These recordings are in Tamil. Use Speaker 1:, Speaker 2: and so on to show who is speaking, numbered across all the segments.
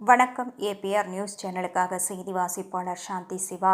Speaker 1: வணக்கம். ஏபிஆர் நியூஸ் சேனலுக்காக செய்தி வாசிப்பாளர் சாந்தி சிவா.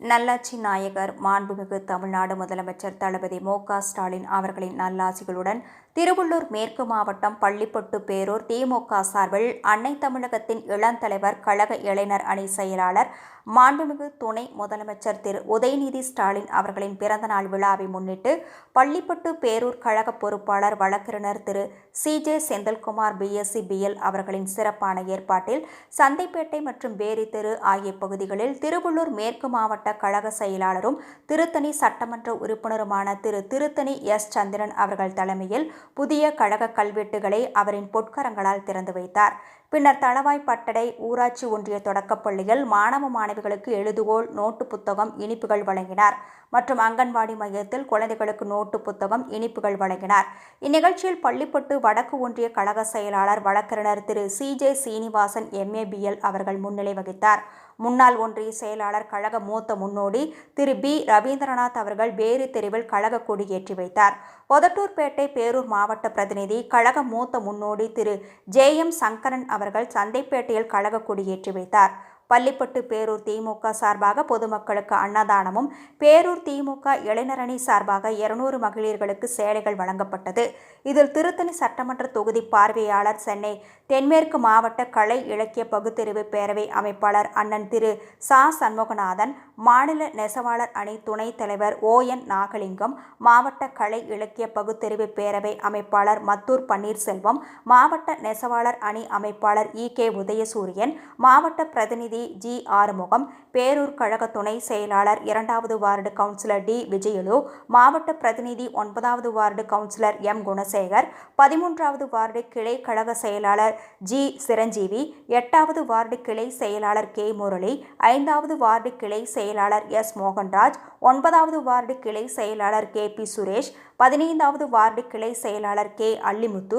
Speaker 1: நல்லாட்சி நாயகர் மாண்புமிகு தமிழ்நாடு முதலமைச்சர் தளபதி மு க ஸ்டாலின் அவர்களின் நல்லாசிகளுடன் திருவள்ளூர் மேற்கு மாவட்டம் பள்ளிப்பட்டு பேரூர் திமுக சார்பில் அன்னை தமிழகத்தின் இளந்தலைவர் கழக இளைஞர் அணி செயலாளர் மாண்புமிகு துணை முதலமைச்சர் திரு உதயநிதி ஸ்டாலின் அவர்களின் பிறந்தநாள் விழாவை முன்னிட்டு பள்ளிப்பட்டு பேரூர் கழக பொறுப்பாளர் வழக்கறிஞர் திரு C J Senthilkumar BSc BL அவர்களின் சிறப்பான ஏற்பாட்டில் சந்தைப்பேட்டை மற்றும் பேரி தெரு ஆகிய பகுதிகளில் திருவள்ளூர் மேற்கு மாவட்ட கழக செயலாளரும் திருத்தணி சட்டமன்ற உறுப்பினருமான திரு திருத்தணி எஸ் சந்திரன் அவர்கள் தலைமையில் புதிய கழக கல்வெட்டுகளை அவரின் பொற்கரங்களால் திறந்து வைத்தார். பின்னர் தளவாய் பட்டடை ஊராட்சி ஒன்றிய தொடக்கப்பள்ளியில் மாணவ மாணவிகளுக்கு எழுதுகோள் நோட்டு புத்தகம் இனிப்புகள் வழங்கினார். மற்றும் அங்கன்வாடி மையத்தில் குழந்தைகளுக்கு நோட்டு புத்தகம் இனிப்புகள் வழங்கினார். இந்நிகழ்ச்சியில் பள்ளிப்பட்டு வடக்கு ஒன்றிய கழக செயலாளர் வழக்கறிஞர் திரு C. J. Srinivasan MA BL அவர்கள் முன்னிலை வகித்தார். முன்னாள் ஒன்றிய செயலாளர் கழக மூத்த முன்னோடி திரு பி. ரவீந்திரநாத் அவர்கள் வேறு தெருவில் கழக கொடி ஏற்றி வைத்தார். ஒதட்டூர்பேட்டை பேரூர் மாவட்ட பிரதிநிதி கழக மூத்த முன்னோடி திரு ஜே. எம். சங்கரன் அவர்கள் சந்தைப்பேட்டையில் கழக கொடியேற்றி வைத்தார். பள்ளிப்பட்டு பேரூர் திமுக சார்பாக பொதுமக்களுக்கு அன்னதானமும் பேரூர் திமுக இளைஞரணி சார்பாக இருநூறு மகளிர்களுக்கு சேலைகள் வழங்கப்பட்டது. இதில் திருத்தணி சட்டமன்ற தொகுதி பார்வையாளர் சென்னை தென்மேற்கு மாவட்ட கலை இலக்கிய பகுத்தறிவு பேரவை அமைப்பாளர் அண்ணன் திரு. சா. சண்முகநாதன் மாநில நெசவாளர் அணி துணைத் தலைவர் ஓ. என். நாகலிங்கம் மாவட்ட கலை இலக்கிய பகுத்தறிவு பேரவை அமைப்பாளர் மத்தூர் பன்னீர்செல்வம் மாவட்ட நெசவாளர் அணி அமைப்பாளர் இ. கே. உதயசூரியன் மாவட்ட பிரதிநிதி ஜி ஆறுமுகம் பேரூர் கழக துணை செயலாளர் இரண்டாவது வார்டு கவுன்சிலர் டி. விஜயலு மாவட்ட பிரதிநிதி ஒன்பதாவது வார்டு கவுன்சிலர் எம். குணசேகர் பதிமூன்றாவது வார்டு கிளை கழக செயலாளர் ஜி. சிரஞ்சீவி எட்டாவது வார்டு கிளை செயலாளர் கே. முரளி ஐந்தாவது வார்டு கிளை செயலாளர் எஸ். மோகன்ராஜ் ஒன்பதாவது வார்டு கிளை செயலாளர் கே. பி. சுரேஷ் பதினைந்தாவது வார்டு கிளை செயலாளர் கே. அல்லிமுத்து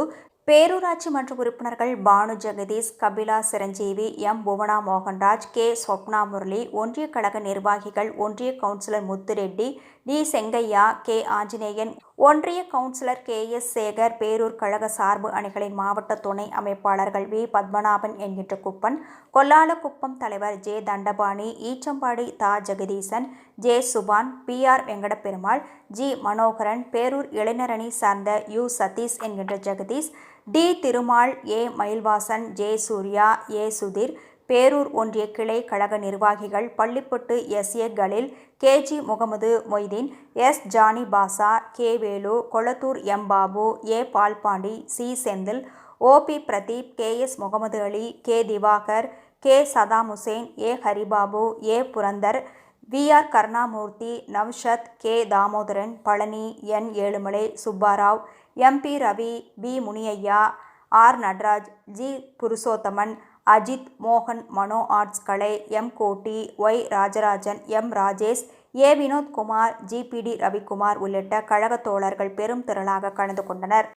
Speaker 1: பேரூராட்சி மன்ற உறுப்பினர்கள் பானு ஜெகதீஷ் கபிலா சிரஞ்சீவி எம். புவனா மோகன்ராஜ் கே. ஸ்வப்னா முரளி ஒன்றிய கழக நிர்வாகிகள் ஒன்றிய councillor Muthureddy T. Sengaiah K. Anjaneyan ஒன்றிய கவுன்சிலர் கே எஸ் சேகர் பேரூர் கழக சார்பு அணிகளின் மாவட்ட துணை அமைப்பாளர்கள் வி பத்மநாபன் என்கின்ற குப்பன் கொல்லாலக்குப்பம் தலைவர் ஜே தண்டபாணி ஈச்சம்பாடி தா Jagadeesan J Subhan P R Venkataperumal G Manoharan Perur இளைஞரணி சார்ந்த யு சதீஷ் என்கின்ற Jagadish T Thirumal A Mayilvasan J Surya A Sudhir Perur ஒன்றிய கிளை கழக நிர்வாகிகள் Pallipattu S. A. Khalil KG Mohammed Moideen S. Johny Basha K. Velu Kolathur M. Babu A. Palpandi C. Senthil OP Pradeep K. S. Mohammed Ali K. Diwakar K. Saddam Hussain A. Haribabu A. Purandar V. R. Karunamoorthy Naushad K. Damodaran Palani N. Ezhumalai Subbarao MP Ravi P. Muniyaiah R. Natraj G. Purushothaman Ajith மோகன் Mano arts Kalai M Kotti Y Rajarajan M Rajesh A Vinothkumar GPT Ravikumar உள்ளிட்ட கழகத் தோழர்கள் பெரும் திரளாக கலந்து கொண்டனர்.